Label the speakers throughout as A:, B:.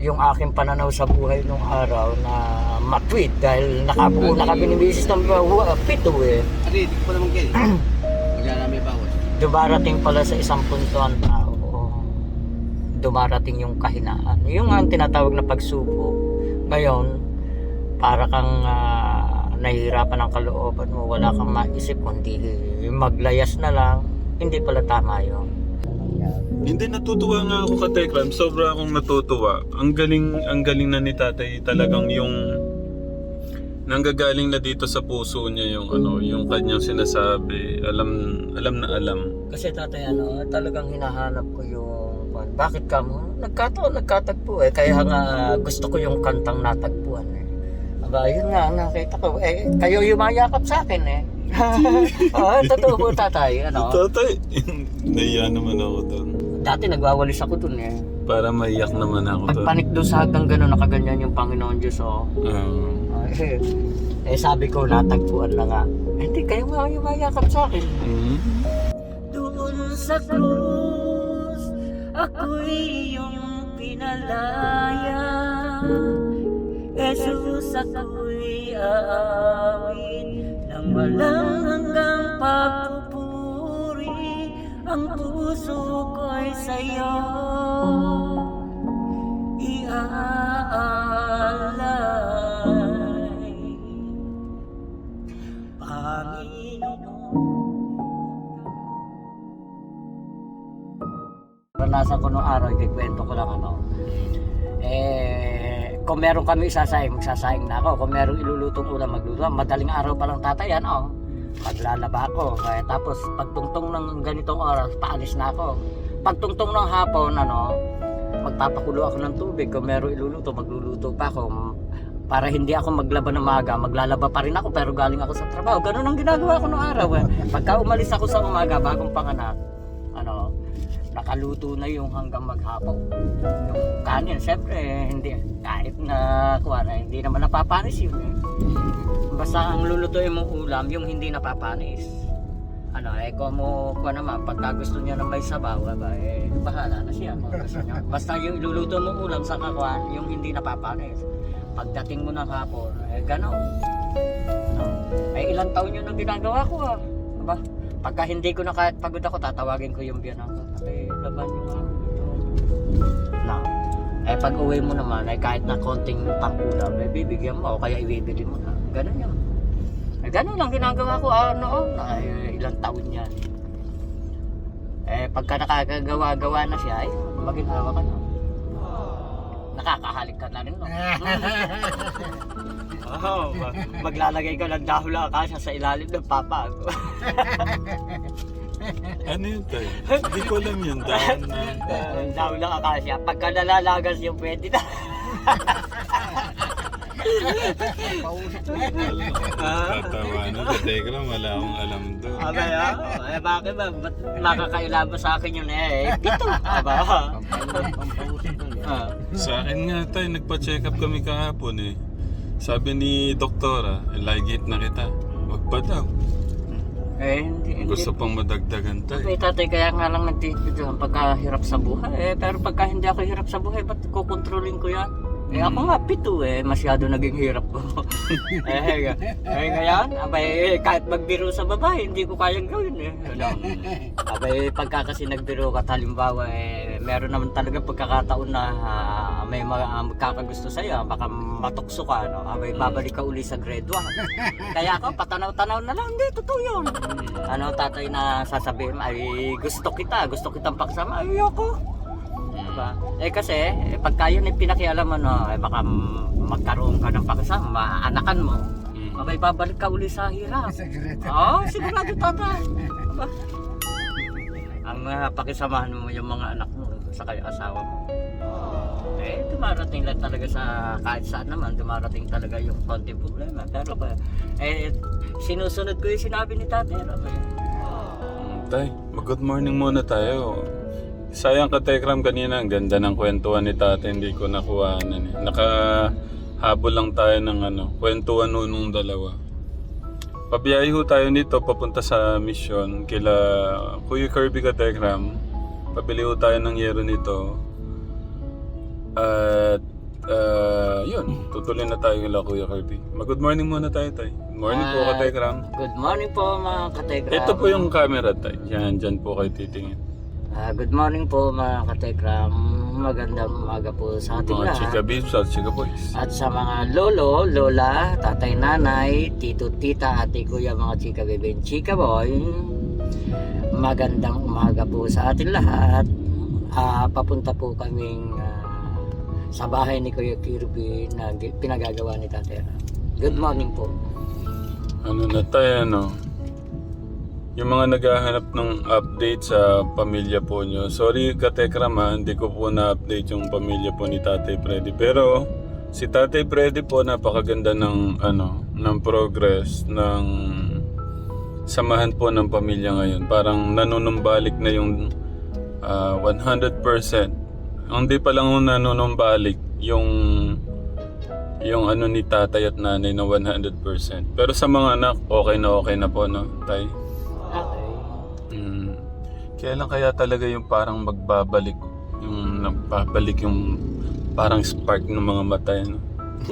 A: yung aking pananaw sa buhay nung araw na matwid dahil nakabuo na kami ni Mrs. ng uh, pito eh.
B: Ari, di ko pa naman kayo. Maglalami pa ako.
A: Dumarating pala sa isang punto ang tao. Dumarating yung kahinaan. Yung ang tinatawag na pagsubok. Ngayon, para kang ah, nahihirapan ng kalooban mo, wala kang maisip kundi maglayas na lang. Hindi pala tama yun.
C: Hindi natutuwa nga ako ka Tekram. Sobra akong natutuwa. Ang galing, ang galing na ni tatay talagang yung nanggagaling na dito sa puso niya yung ano, yung kanyang sinasabi. Alam, alam na alam.
A: Kasi tatay, ano, talagang hinahanap ko yung bakit ka mo? Nagkataon, nagkatagpo eh. Kaya nga gusto ko yung kantang natagpuan eh. Aba, yun nga, nakita ko. Eh, kayo yumayakap sa akin eh. Oo, totoo po tatay. Ano?
C: Tatay, naiya naman ako doon.
A: Dati nagwawalis ako dun eh.
C: Para maiyak naman ako doon.
A: Pagpanik doon sa hagdan gano'n, nakaganyan yung Panginoon Diyos oh.
C: Ah.
A: eh, eh, sabi ko, natagpuan na nga. Eh, Hindi, kayo nga yumayakap sa akin.
C: Mm.
A: Doon sa krus, ako'y iyong pinalaya. Jesus, ako'y aawit ng walang hanggang pagpupuri. Ang puso ko'y sa'yo iaalay. Panginoon. Naranasan ko nung araw, ikikwento ko lang ano. Eh, kung meron kami isasaing, magsasaing na ako. Kung meron ilulutong ulam, magluluto. Madaling araw pa lang tatay, ano. Maglalaba ako. Kaya tapos, pagtungtong ng ganitong oras, paalis na ako. Pagtungtong ng hapon, ano, magpapakulo ako ng tubig. Kung meron iluluto, magluluto pa ako. Para hindi ako maglaba ng maga, maglalaba pa rin ako pero galing ako sa trabaho. Ganun ang ginagawa ko nung araw. Eh. Pagka umalis ako sa umaga, bagong panganak, ano, nakaluto na yung hanggang maghapon. Yung kanin, syempre, hindi, kahit na, kuha na, hindi naman napapanis yun eh. Basta ang lulutuin mong ulam, yung hindi napapanis. Ano, eh, kung mo, kuha naman, pagka gusto niya na may sabaw, aba, eh, bahala na siya. Kung gusto niya. Basta yung iluluto mong ulam sa kakuan, yung hindi napapanis. Pagdating mo ng hapon, eh, gano'n. No. Eh, ilang taon yun ang ginagawa ko ah. Diba? Pagka hindi ko na kahit pagod ako, tatawagin ko yung biyanan ko. Eh, laban yung ano. No. Eh, pag uwi mo naman, eh, kahit na konting pangkulam, eh, bibigyan mo o kaya ibibili mo na. Ganun yun. Eh, ganun lang ginagawa ko ah, noon. Ay, ilang taon yan. Eh, pagka nakagagawa-gawa na siya, ay, maginhawa ka na. Nakakahalik ka na rin, no? Ma- maglalagay ka ng dahon lang kasya sa ilalim ng papa.
C: Ano yun tayo? Hindi ko alam yun. Dahon na yun.
A: Dahon lang akasya. Pagka nalalagas yung pwede na.
C: Tatawanan ka Tekram. Wala akong alam doon.
A: Abay, ah. Eh, bakit ba? Ba't makakailan ba sa akin yun eh? Pito. Aba. Ah.
C: Sa akin nga tayo, nagpa-check up kami kahapon eh. Sabi ni doktora, ligate na kita. Wag pa daw.
A: Eh, hindi. hindi.
C: Gusto pang madagdagan tayo.
A: May tatay kaya nga lang nagtitid ang pagkahirap sa buhay. Eh, pero pagka hindi ako hirap sa buhay, ba't kukontrolin ko yan? Eh ako nga pito eh, masyado naging hirap ko. eh, eh ngayon, abay, kahit magbiro sa babae, hindi ko kayang gawin eh. Ano? Abay, pagka kasi nagbiro ka, halimbawa eh, meron naman talaga pagkakataon na ah, may mga uh, magkakagusto sa'yo, baka matukso ka, no? abay, babalik ka uli sa grade 1. Kaya ako, patanaw-tanaw na lang, hindi, totoo yun. Ano, tatay na sasabihin, ay gusto kita, gusto kitang pakasama, ay ayoko. Diba? Eh kasi, eh, pagka yun ay pinakialam mo, eh, baka magkaroon ka ng pakasama, maanakan mo.
C: Mm.
A: Abay, babalik ka uli sa hirap. Oo, oh, sigurado tata. Ang uh, pakisamahan mo yung mga anak mo sa kayo asawa mo. Eh, dumarating lang talaga sa kahit saan naman, dumarating talaga yung konti problema. Pero ba, eh, sinusunod ko yung sinabi ni tatay. Eh.
C: Mm, Tay, mag-good morning muna tayo. Sayang ka Tekram kanina, ang ganda ng kwentuhan ni tatay, hindi ko nakuhanan eh. Nakahabol lang tayo ng ano, kwentuhan nun nung dalawa. Pabiyahe ho tayo nito papunta sa mission kila Kuya Kirby ka Tekram. Pabili ho tayo ng yero nito. At tutuloy na tayo kila Kuya Kirby. Mag-good morning muna tayo, tay. Good morning po,
A: Ah,
C: Katekram.
A: Good morning po mga katekram.
C: Ito po yung camera, tay. Yan, dyan po kayo titingin.
A: Ah, good morning po mga katekram. Magandang umaga po sa ating
C: Mga chika
A: lahat.
C: babes at chika boys.
A: At sa mga lolo, lola, tatay, nanay, tito, tita, ate, kuya, mga chika bebe, and chika boy. Magandang umaga po sa ating lahat. Ah, papunta po kaming ah, sa bahay ni Kuya Kirby na pinagagawa ni Tatay Ram. Good morning po.
C: Ano na tayo, ano? Yung mga naghahanap ng update sa pamilya po nyo. Sorry, Katekram ha, hindi ko po na-update yung pamilya po ni Tatay Freddy. Pero si Tatay Freddy po napakaganda ng ano, ng progress ng samahan po ng pamilya ngayon. Parang nanunumbalik na yung ah, 100%. Hindi pa lang nanunumbalik yung yung ano ni tatay at nanay na 100%. Pero sa mga anak, okay na okay na po, no, tay? Mm. Kaya lang kaya talaga yung parang magbabalik, yung nagbabalik yung parang spark ng mga mata, no?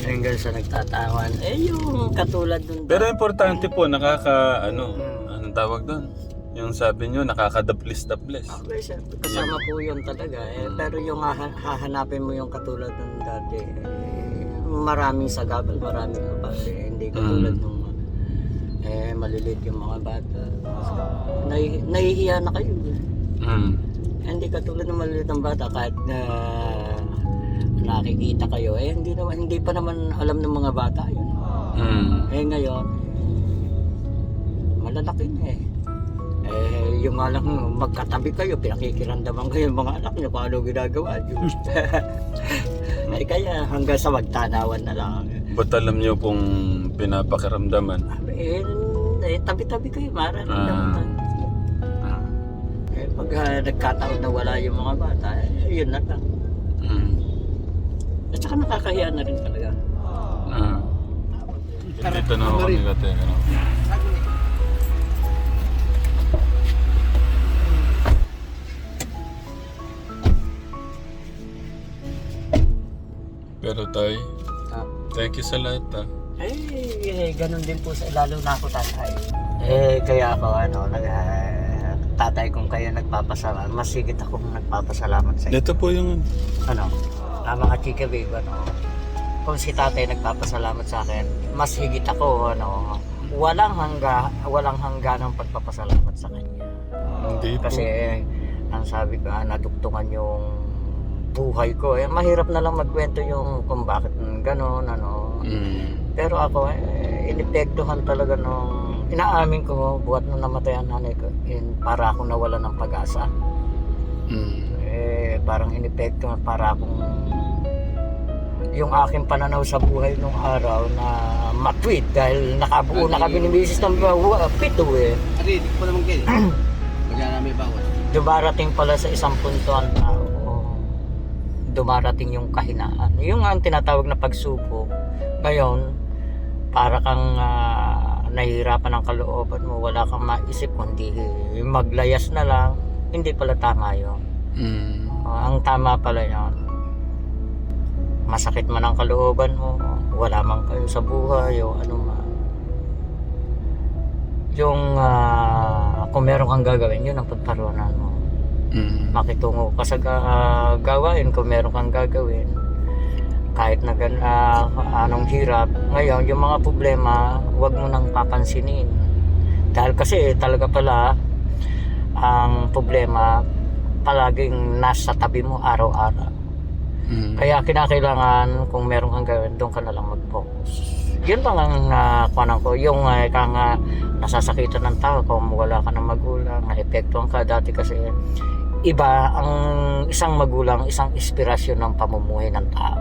A: Hanggang sa nagtatawan. Eh, yung katulad nun.
C: Pero importante po, nakaka, ano,
A: Mm.
C: anong tawag doon? Yung sabi nyo, nakakadaplis-daplis.
A: Okay, sir. Kasama po yun talaga. Eh, pero yung haha- hahanapin mo yung katulad ng dati, eh, maraming sagabal, maraming kapatid. Eh, hindi katulad
C: Mm.
A: nung eh, maliliit yung mga bata. Nahi- nahihiya na kayo.
C: Mm.
A: Hindi katulad ng maliliit ng bata kahit na nakikita kayo. Eh, hindi, naman, hindi pa naman alam ng mga bata yun.
C: Mm.
A: Eh ngayon, malalaki na eh. Eh, yung nga lang magkatabi kayo, pinakikiramdaman kayo yung mga anak niyo, paano ginagawa niyo. eh kaya hanggang sa magtanawan na lang.
C: Ba't alam nyo kung pinapakiramdaman?
A: Eh, eh tabi-tabi kayo, mara.
C: Ah.
A: Ah. Eh, pag ah, nagkataon na wala yung mga bata, eh, yun na lang.
C: Mm.
A: At saka nakakahiya na rin talaga.
C: Ah. Dito na ako kami Katekram. Pero tay,
A: Ah.
C: thank you sa lahat ah.
A: Eh, eh, ganun din po sa lalo na ako tatay. Eh, kaya ako ano, nag, tatay kung kayo nagpapasalamat, mas higit akong nagpapasalamat sa inyo.
C: Ito po yung
A: Ano, ah, mga chika babe, ano, kung si tatay nagpapasalamat sa akin, mas higit ako, ano, walang hangga, walang hangga ng pagpapasalamat sa kanya.
C: hindi po.
A: Kasi, ang sabi ko, ah, nadugtungan yung buhay ko. Eh, mahirap na lang magkwento yung kung bakit gano'n, ano,
C: Mm.
A: pero ako, eh, inepektuhan talaga nung inaamin ko buhat nung namatay ang nanay ko, in, para akong nawala ng pag-asa.
C: Mm.
A: Eh, parang inepektuhan para akong yung aking pananaw sa buhay nung araw na matwid dahil nakabuo na kami ni Mrs. ng uh, pito eh.
B: Ari, di ko naman kayo. Maglalami bawas.
A: Dumarating pala sa isang punto ang. Dumarating yung kahinaan. Yung ang tinatawag na pagsubok. Ngayon, para kang ah, nahihirapan ng kalooban mo, wala kang maisip kundi maglayas na lang. Hindi pala tama yun.
C: Mm.
A: Ah, ang tama pala yun. Masakit man ang kalooban mo, wala man kayo sa buhay o ano man. Yung ah, kung meron kang gagawin, yun ang pagparuanan mo.
C: Mm.
A: Makitungo ka sa ah, gawain kung meron kang gagawin. Kahit na gan, ah, anong hirap. Ngayon, yung mga problema, huwag mo nang papansinin. Dahil kasi talaga pala, ang problema, palaging nasa tabi mo araw-araw.
C: Mm.
A: Kaya kinakailangan kung meron kang gawin, doon ka na lang mag-focus. Yun lang ang uh, kuwanan ko. Yung uh, kang uh, nasasakitan ng tao kung wala ka ng magulang, naepektuhan ka dati kasi iba ang isang magulang, isang inspirasyon ng pamumuhay ng tao.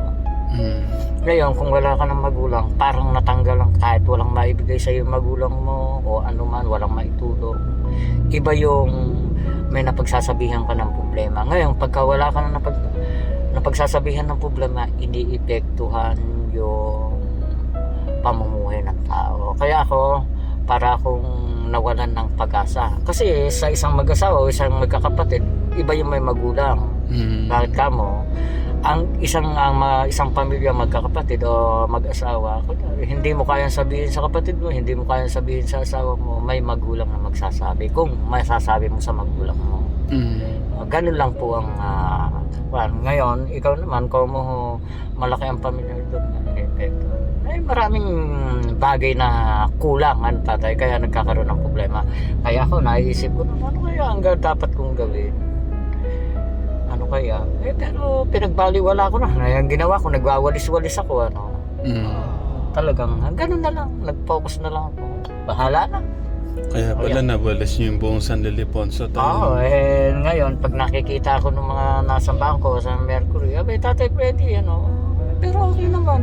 C: Mm.
A: Ngayon, kung wala ka ng magulang, parang natanggal lang kahit walang maibigay sa iyo magulang mo o ano man, walang maitulong. Iba yung may napagsasabihan ka ng problema. Ngayon, pagka wala ka na napag, napagsasabihan ng problema, hindi epektuhan yung pamumuhay ng tao. Kaya ako, para akong nawalan ng pag-asa. Kasi sa isang mag-asawa o isang magkakapatid, iba yung may magulang.
C: Mm.
A: Bakit ka mo? ang isang ang mga isang pamilya magkakapatid o mag-asawa, hindi mo kayang sabihin sa kapatid mo, hindi mo kayang sabihin sa asawa mo, may magulang na magsasabi. Kung masasabi mo sa magulang mo.
C: Mm.
A: Uh, ganun lang po ang ah, kwan. ngayon, ikaw naman, kung mo malaki ang pamilya epekto. Ay, maraming bagay na kulang ang tatay, kaya nagkakaroon ng problema. Kaya ako, naisip ko, ano kaya ang dapat kong gawin? Kaya? Eh, pero pinagbaliwala ko na. Ay, Ang ginawa ko, nagwawalis-walis ako, ano.
C: Mm.
A: Talagang, ah, ganun na lang. Nag-focus na lang ako. Bahala na.
C: Kaya pala nabalas niyo yung buong San Ildefonso
A: Oo,
C: tayo.
A: eh, ngayon, pag nakikita ko ng mga nasa bangko sa Mercury, abay, tatay, pwede, ano. Pero okay naman.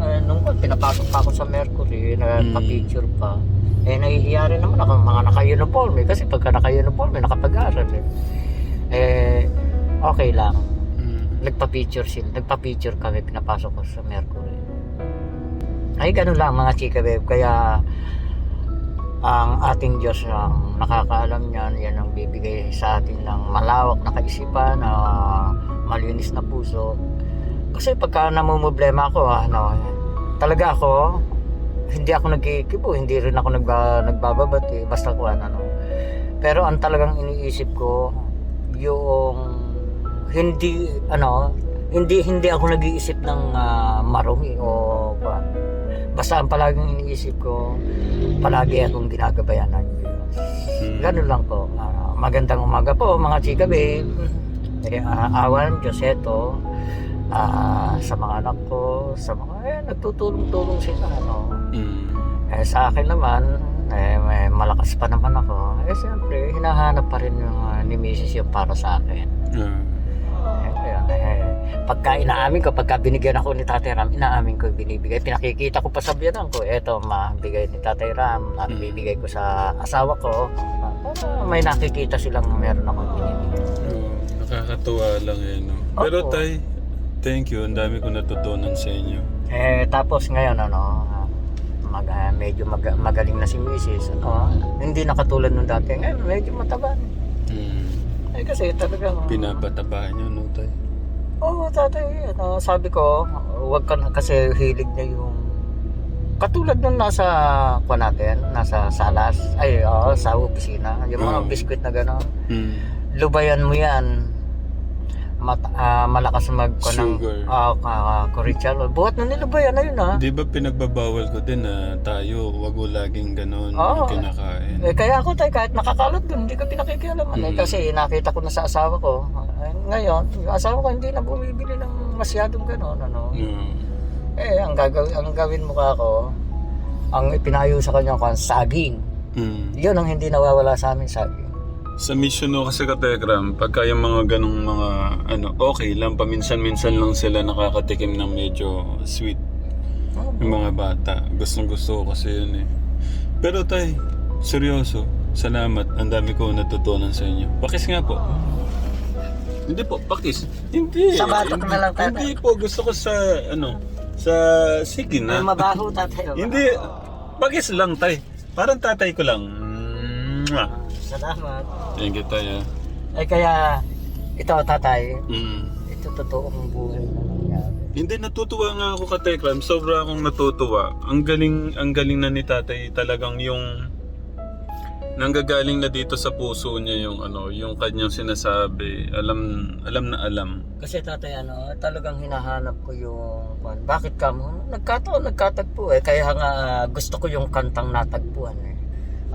A: Eh, nung pinapasok pa ako sa Mercury, nagpa-picture pa. Eh, nahihiya rin naman ako, mga naka-uniform eh. Kasi pagka naka-uniform eh, nakapag-aral eh. Eh, okay lang.
C: Mm.
A: Nagpa-picture sila, nagpa-picture kami, pinapasok ko sa Mercury. Ay, ganun lang mga chika babe. Kaya, ang ating Diyos ang nakakaalam niyan, yan ang bibigay sa atin ng malawak na kaisipan, na malinis na puso. Kasi pagka namumblema ako, ano, talaga ako, hindi ako nagkikibo, hindi rin ako nagba, nagbababati, basta ko ano. Pero ang talagang iniisip ko, yung hindi, ano, hindi hindi ako nag-iisip ng ah, marumi o ba. Basta ang palaging iniisip ko, palagi akong ginagabayan ng Diyos.
C: Mm.
A: Ganun lang po. Ah, magandang umaga po mga chika babe. Eh, ah, awa ng Diyos eto ah, sa mga anak ko, sa mga eh, nagtutulong-tulong sila. Ano.
C: Mm.
A: Eh, sa akin naman, eh, may malakas pa naman ako. Eh, siyempre, hinahanap pa rin yung, ah, ni Mrs. yung para sa akin.
C: Ah.
A: Pagka inaamin ko, pagka binigyan ako ni Tatay Ram, inaamin ko binibigay. Pinakikita ko pa sa biyanan ko, eto, ma, bigay ni Tatay Ram, at
C: Mm.
A: bibigay ko sa asawa ko. Para may nakikita silang meron akong binibigay.
C: Oo, nakakatuwa lang eh, no? Pero
A: Opo.
C: tay, thank you. Ang dami ko natutunan sa inyo.
A: Eh, tapos ngayon, ano, mag, ah, medyo mag, magaling na si Mrs. Ano, hindi na katulad nung dati. Ngayon, medyo mataba.
C: Mm.
A: Eh, kasi talagang...
C: Pinapatabahan nyo, no, tay?
A: Oo, tatay. Ano, sabi ko, wag ka na kasi hilig niya yung katulad nung nasa kwa natin, nasa salas, ay oo, sa opisina, yung mga
C: Oo.
A: biskwit na gano'n.
C: Mm.
A: Lubayan mo yan. Mat, ah, malakas mag ko ng uh, uh, Buhat na nilubayan na yun ha.
C: Di ba pinagbabawal ko din na tayo, wag o laging ganun
A: Oo.
C: yung kinakain.
A: Eh, kaya ako tayo kahit nakakalat dun, hindi ko pinakikialaman. Eh,
C: Mm.
A: kasi nakita ko na sa asawa ko. Eh, ngayon, yung asawa ko hindi na bumibili ng masyadong gano'n. Ano.
C: Mm.
A: Eh, ang gagawin, ang gawin mo ka ako, ang ipinayo sa kanya kung saging.
C: Mm.
A: Yun ang hindi nawawala sa amin, saging.
C: Sa mission no kasi kategram, pagka yung mga ganong mga ano, okay lang, paminsan-minsan lang sila nakakatikim ng medyo sweet.
A: Oh,
C: Yung mga bata, gustong gusto ko kasi yun eh. Pero tay, seryoso, salamat. Ang dami ko natutunan sa inyo. Pakis nga po. Hindi po, pakis. Hindi.
A: Sa batok na lang, tatay.
C: Hindi po, gusto ko sa ano, sa sige
A: May
C: na.
A: mabaho tatay.
C: Hindi, pakis lang tay. Parang tatay ko lang. Mwah.
A: Salamat.
C: Thank you tay ah.
A: Eh kaya, ito tatay,
C: Mm.
A: ito totoong buhay na nangyari.
C: Hindi natutuwa nga ako ka Tekram. Sobra akong natutuwa. Ang galing ang galing na ni Tatay talagang yung nanggagaling na dito sa puso niya yung ano, yung kanyang sinasabi. Alam alam na alam.
A: Kasi tatay, ano, talagang hinahanap ko yung, kwan, bakit ka mo? Nagkataon, nagkatagpo eh. Kaya nga gusto ko yung kantang natagpuan eh.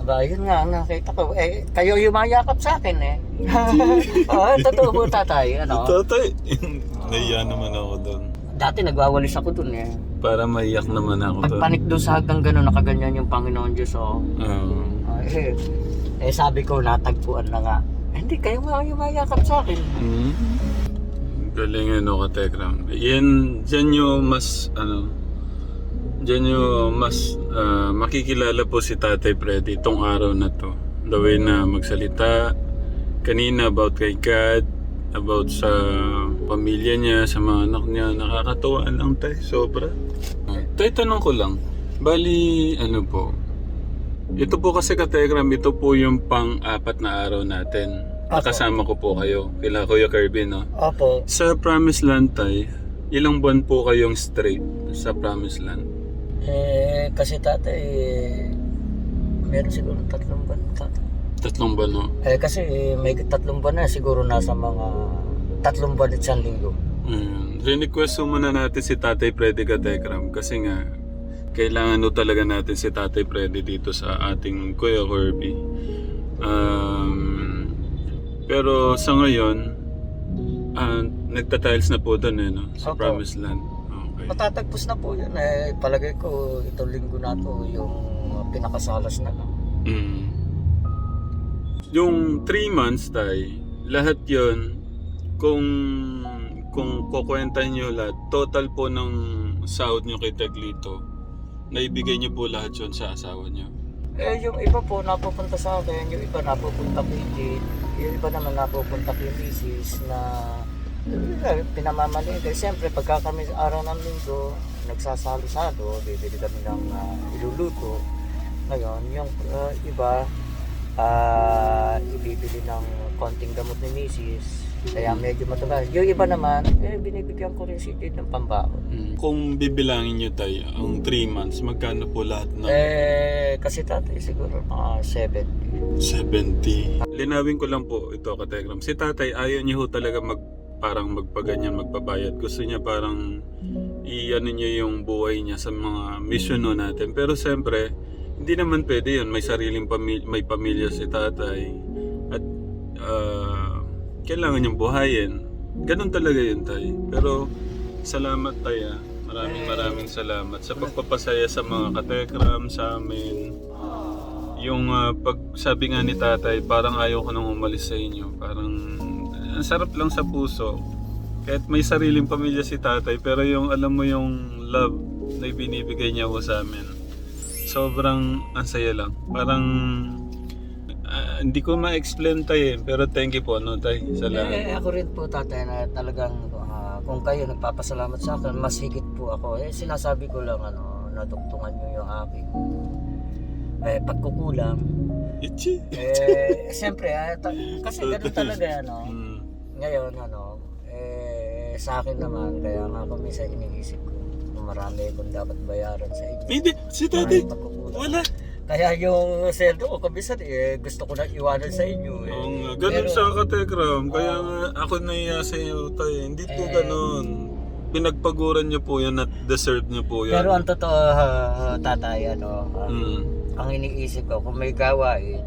A: Yun nga, nakita ko. Eh, kayo yumayakap sa akin eh. Oo, totoo po tatay. Ano?
C: Tatay, naiya naman ako doon.
A: Dati nagwawalis ako dun eh.
C: Para maiyak naman ako doon.
A: Pagpanik doon sa hagdang gano'n, nakaganyan yung Panginoon Diyos oh.
C: Oo.
A: Ah, eh, eh, sabi ko, natagpuan na nga. Eh, hindi, kayo nga yumayakap sa akin.
C: Mm. Galing ano ka Tekram. Yan, dyan nyo mas ano, dyan nyo mas ah, makikilala po si Tatay Freddy itong araw na to. The way na magsalita kanina about kay God, about sa pamilya niya, sa mga anak niya. Nakakatuwa lang tay, sobra. Tay, tanong ko lang. Bali, ano po, ito po kasi ka Telegram, ito po yung pang-apat na araw natin Nakasama ko po kayo. Kila Kuya Kirby, no?
A: Opo.
C: Sa Promised Land, tay, ilang buwan po kayong straight sa Promised Land?
A: Eh, kasi tatay, eh, meron siguro tatlong buwan tatay.
C: Tatlong buwan, no?
A: Eh, kasi eh, may tatlong buwan na, siguro nasa mga tatlong buwan at isang linggo.
C: Ayan. Request mo muna natin si Tatay Freddy Katekram kasi nga kailangan no talaga natin si Tatay Freddy dito sa ating Kuya Kirby. Um, pero sa ngayon, ah, nagtatiles na po doon eh, no? Sa
A: Opo.
C: Promised Land. Okay.
A: Matatagpos na po yun. Eh, palagay ko itong linggo na to yung pinakasalas na lang.
C: Mm. Yung 3 months tay, lahat yon kung kung kukwentahin nyo lahat, total po ng sahod nyo kay Taglito, naibigay nyo po lahat yon sa asawa nyo.
A: Eh, yung iba po napupunta sa akin, yung iba napupunta kay Jade, yung iba naman napupunta kay Mrs. na pinamamaligay. Siyempre, pagka kami araw ng linggo, nagsasalo-salo, bibili kami ng ah, iluluto. Ngayon, yung ah, iba, ah, ibibili ng konting gamot ni Mrs. Kaya medyo matagal. Yung iba naman, eh, binibigyan ko rin si Jade ng pambaon.
C: Kung bibilangin nyo tayo, ang 3 months, magkano po lahat ng
A: Eh, kasi tatay siguro mga 70.
C: 70? Linawin ko lang po ito, Kategram. Si tatay, ayaw niyo ho talaga mag parang magpaganyan, magpabayad. Gusto niya parang i-ano niya yung buhay niya sa mga mission no natin. Pero siyempre, hindi naman pwede yun. May sariling pamilya, may pamilya si tatay. At ah, kailangan niyang buhayin. Ganun talaga yun, tay. Pero salamat, tay. ah. Maraming maraming salamat sa pagpapasaya sa mga katekram, sa amin. Yung ah, pag nga ni tatay, parang ayaw ko nang umalis sa inyo. Parang ang sarap lang sa puso. Kahit may sariling pamilya si tatay, pero yung alam mo yung love na binibigay niya ko sa amin. Sobrang ang saya lang. Parang ah, hindi ko ma-explain tayo eh. Pero thank you po, no, tay, sa lahat.
A: Eh, ako rin po tatay na talagang ah, kung kayo nagpapasalamat sa akin, mas higit po ako. Eh, sinasabi ko lang ano, naduktungan nyo yung aking eh, pagkukulang.
C: Ichi.
A: Eh, siyempre, ah, ta- kasi ganun talaga, ano.
C: Mm.
A: Ngayon, ano, eh, sa akin naman, kaya nga ako minsan iniisip ko, kung marami akong dapat bayaran sa inyo.
C: Hindi, si
A: pagkukulang.
C: wala.
A: Kaya yung sweldo ko, kabisan eh, gusto ko na iwanan sa inyo eh.
C: Oo nga, ganun
A: Pero-
C: sa katekram. Kaya nga ako naiya sa iyo tayo. Hindi po
A: Eh.
C: ganun. Pinagpaguran niyo po yan at deserve niyo po yan.
A: Pero ang totoo, ah, tatay, ano, ah,
C: Mm.
A: ang iniisip ko, kung may gawain,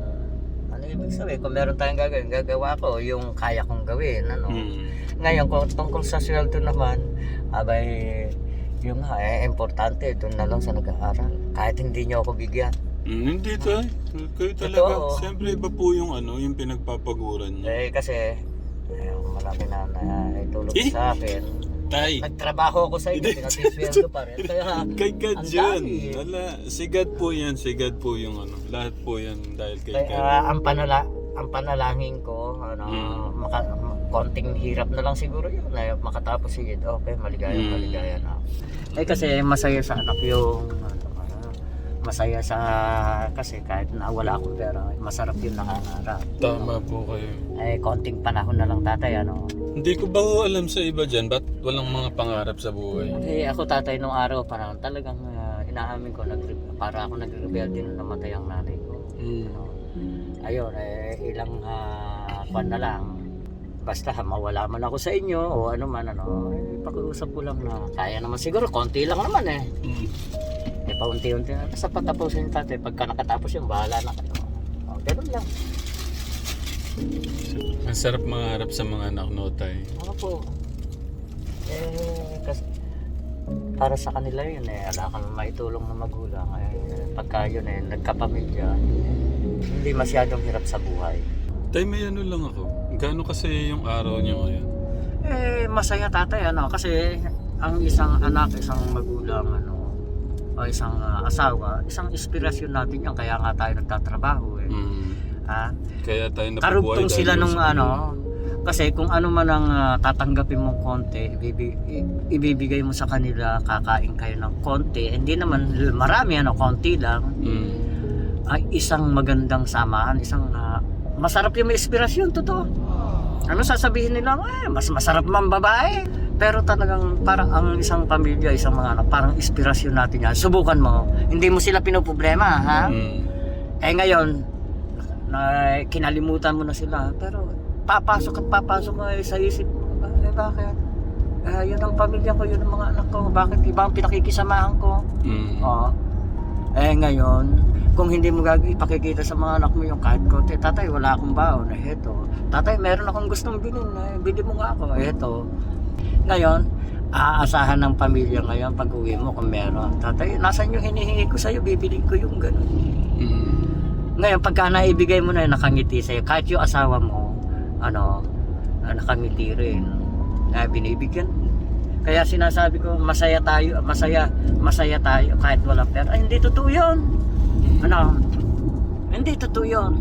A: sabihin, kung meron tayong gagawin, gagawa ko yung kaya kong gawin, ano.
C: Mm.
A: Ngayon, kung tungkol sa sweldo naman, abay, yung nga, eh, importante, doon na lang sa nag-aaral. Kahit hindi niyo ako bigyan.
C: Mm, hindi tayo. Kayo talaga.
A: Totoo.
C: Siyempre iba po yung ano, yung pinagpapaguran niyo.
A: Eh, kasi, eh, malaki na na itulog
C: Eh.
A: sa akin.
C: Tay,
A: Nagtrabaho ako sa inyo, pinasisweldo pa rin. Kaya,
C: kay God
A: Ang
C: yun.
A: dami.
C: Wala. Si God po yan. Si God po yung ano. Lahat po yan dahil kay God.
A: Kaya ang panala ang panalangin ko ano
C: Mm.
A: maka, konting hirap na lang siguro yun na makatapos si okay maligaya
C: Mm.
A: maligaya na eh kasi masaya sa anak yung masaya sa kasi kahit na wala akong pera masarap yung nangangarap
C: Tama po kayo.
A: eh konting panahon na lang tatay ano
C: Hindi ko ba alam sa iba dyan, ba't walang mga pangarap sa buhay?
A: eh ako tatay nung araw parang talagang ah, inaamin ko nag para ako nagrebelde din nung namatay ang nanay ko
C: Mm.
A: Ano, ayun, eh, ilang uh, na lang. Basta mawala man ako sa inyo o ano man ano, eh, pakiusap ko lang na kaya naman siguro, konti lang naman eh.
C: Mm.
A: Eh, paunti-unti na. Basta patapusin yung tatay, pagka nakatapos yung bahala na kayo. O, ganun lang.
C: Ang sarap mangarap sa mga anak no, tay.
A: Ano po? Eh, kasi para sa kanila yun eh, wala kang maitulong na magulang. Eh, pagka yun eh, nagkapamilya, hindi masyadong hirap sa buhay.
C: Tay, may ano lang ako. Gaano kasi yung araw niyo ngayon?
A: Eh, masaya tatay, ano, kasi ang isang anak, isang magulang, ano, o isang ah, asawa, isang inspirasyon natin yan, kaya nga tayo nagtatrabaho eh.
C: Mm.
A: Ha?
C: Kaya tayo napabuhay
A: Karugtong sila nung
C: sa-
A: ano, kasi kung ano man ang ah, tatanggapin mong konti, ibibi- i- ibibigay mo sa kanila, kakain kayo ng konti, hindi naman marami, ano, konti lang,
C: Mm.
A: ay isang magandang samahan, isang ah, masarap yung may inspirasyon, totoo. Ano sasabihin nila, eh, mas masarap man babae. Pero talagang parang ang isang pamilya, isang mga anak, parang inspirasyon natin yan. Subukan mo. Hindi mo sila pinoproblema, ha?
C: Mm.
A: Eh ngayon, na, kinalimutan mo na sila. Pero papasok at papasok ka eh, sa isip mo. Eh bakit? Eh, yun ang pamilya ko, yun ang mga anak ko. Bakit iba ang pinakikisamahan ko?
C: Mm.
A: Oo. Eh ngayon, kung hindi mo gag ipakikita sa mga anak mo yung kahit kote, tatay wala akong baon, eh eto. Tatay meron akong gustong bilhin, eh bili mo nga ako, eh eto. Ngayon, aasahan ng pamilya ngayon pag uwi mo kung meron. Tatay, nasan yung hinihingi ko sa'yo, bibili ko yung ganun.
C: Mm.
A: Ngayon, pagka naibigay mo na yun, nakangiti sa'yo, kahit yung asawa mo, ano, ah, nakangiti rin, na binibigyan. Kaya sinasabi ko, masaya tayo, masaya, masaya tayo kahit walang pera. Ay, hindi totoo yun. Ano, hindi totoo yun.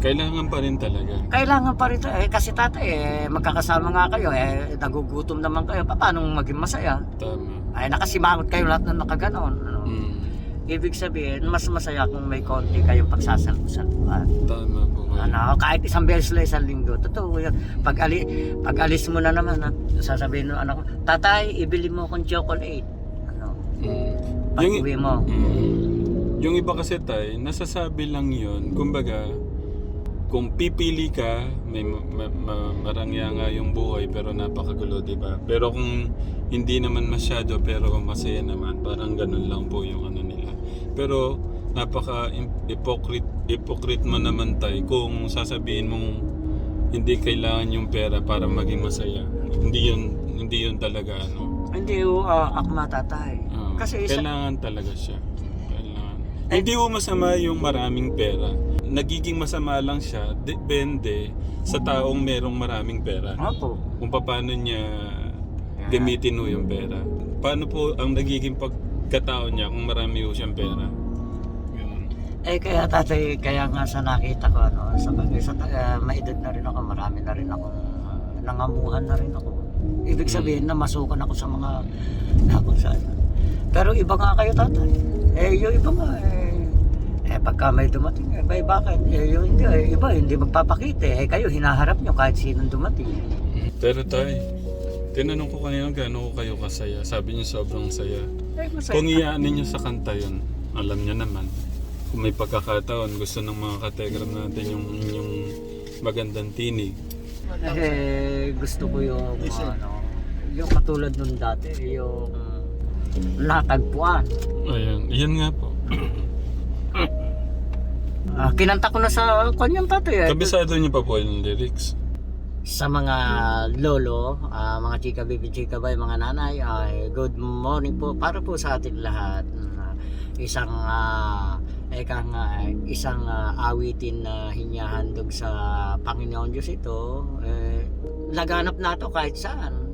C: Kailangan pa rin talaga.
A: Kailangan pa rin, eh, kasi tatay, eh, magkakasama nga kayo, eh, nagugutom naman kayo, pa- paano maging masaya?
C: Tama.
A: Ay, nakasimangot kayo lahat na nakaganon. Ano?
C: Mm.
A: Ibig sabihin, mas masaya kung may konti kayong pagsasalpusan.
C: Tama po kayo.
A: Ano, kahit isang beses lang isang linggo. Totoo yan. Pag, ali, pag alis mo na naman, at sasabihin ng anak ko, Tatay, ibili mo akong chocolate. Ano,
C: Mm.
A: pag
C: Yung,
A: uwi mo.
C: Mm. Yung iba kasi tay, nasasabi lang yun. Kumbaga, kung pipili ka, may ma- ma- ma- marangya nga yung buhay pero napakagulo, di ba? Pero kung hindi naman masyado pero masaya naman, parang ganun lang po yung ano nila. Pero napaka hypocrite, hypocrite mo naman tay kung sasabihin mong hindi kailangan yung pera para maging masaya. Hindi yun, hindi yun talaga ano.
A: Hindi ko uh, akma tatay.
C: Oo.
A: Kasi isa,
C: kailangan talaga siya. Kailangan. Hindi mo masama yung maraming pera. Nagiging masama lang siya, depende sa taong merong maraming pera.
A: Opo.
C: Kung paano niya gamitin mo yung pera. Paano po ang nagiging pagkatao niya kung marami po siyang pera? Ganun.
A: Eh kaya tatay, kaya nga sa nakita ko, ano, sa bagay, sa uh, maedad na rin ako, marami na rin ako, uh, nangamuhan na rin ako. Ibig sabihin na masukan ako sa mga nakon sa ano. Pero iba nga kayo tatay. Eh yung iba nga eh, eh pagka may dumating, eh bay bakit? Eh yung hindi, eh, iba hindi magpapakita. Eh kayo hinaharap nyo kahit sinong dumating.
C: Pero tay, tinanong ko kanina gaano ko kayo kasaya. Sabi niyo sobrang saya.
A: Eh masaya.
C: Kung iyaanin niyo sa kanta yun, alam niyo naman. Kung may pagkakataon, gusto ng mga kategram natin yung, yung magandang tinig.
A: Eh gusto ko yung ano, yung katulad nung dati, yung natagpuan.
C: Ayan, yan nga po.
A: Ah, kinanta ko na sa kanyang tatay eh.
C: Kabisado niyo pa po yung lyrics.
A: Sa mga lolo, ah, mga chika baby chika bay, mga nanay, ay good morning po para po sa ating lahat. Ah, isang uh, eka nga, isang ah, awitin na hinyahandog sa Panginoon Diyos ito, eh, laganap na to kahit saan.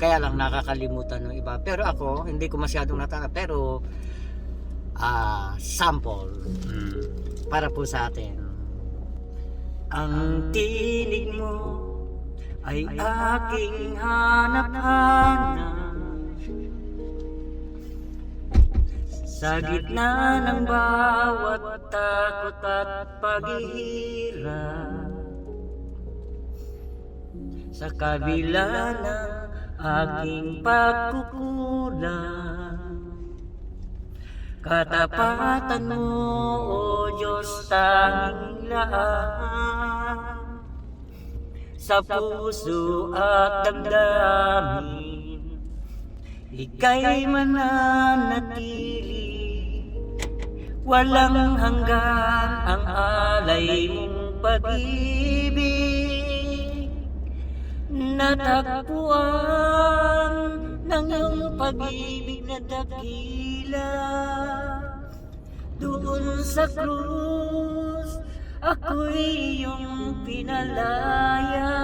A: Kaya lang nakakalimutan ng iba. Pero ako, hindi ko masyadong natana. Pero, ah, sample
C: Mm.
A: Para po sa atin. Ang tinig mo ay aking hanap-hanap Sa gitna ng bawat takot at paghihirap. Sa kabila ng aking pagkukulang Katapatan mo, O Diyos, tanging laan Sa puso at damdamin Ika'y mananatili. Walang hanggan ang alay mong pag-ibig. Natagpuan ng iyong pag-ibig na dakila Doon sa krus, ako'y iyong pinalaya.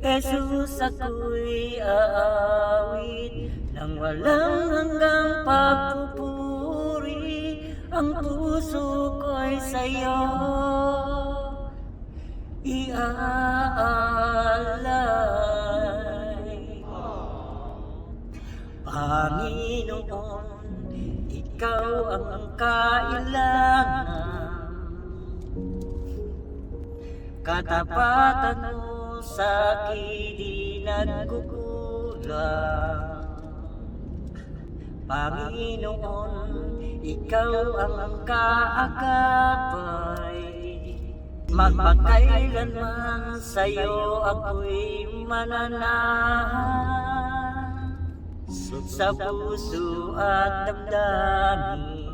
A: Jesus, ako'y aawit Nang walang hanggang pagpupuri Ang puso ko'y sa'yo. Iaalay Panginoon, Ikaw ang kailangan. Katapatan mo sa akin di Panginoon, ikaw ang kaagapay. Magpakailanman sa'yo ako'y mananahan Sa puso at damdamin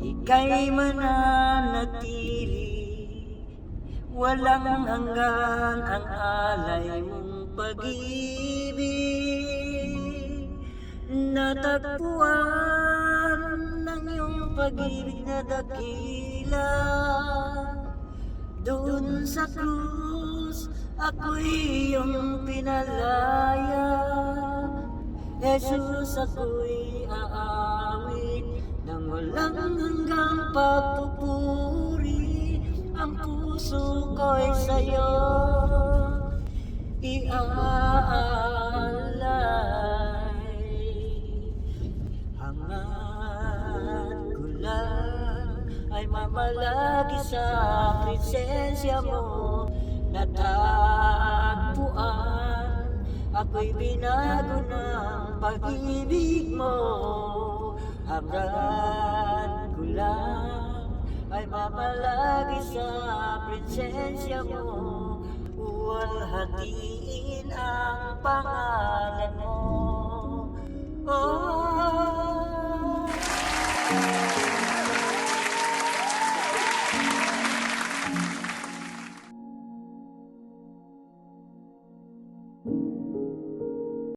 A: Ika'y mananatili. Walang hanggan ang alay mong pag-ibig. Natagpuan ng iyong pag-ibig na dakila. Doon sa krus, ako'y iyong pinalaya Jesus, ako'y aawit Nang walang hanggang pagpupuri Ang puso ko'y sa'yo. Iaalay Hangad ko lang ay mamalagi sa presensya mo. Natagpuan ako'y binago ng pag-ibig mo. Hangad ko lang ay mamalagi sa presensya mo. Uwalhatiin ang pangalan mo. Oh,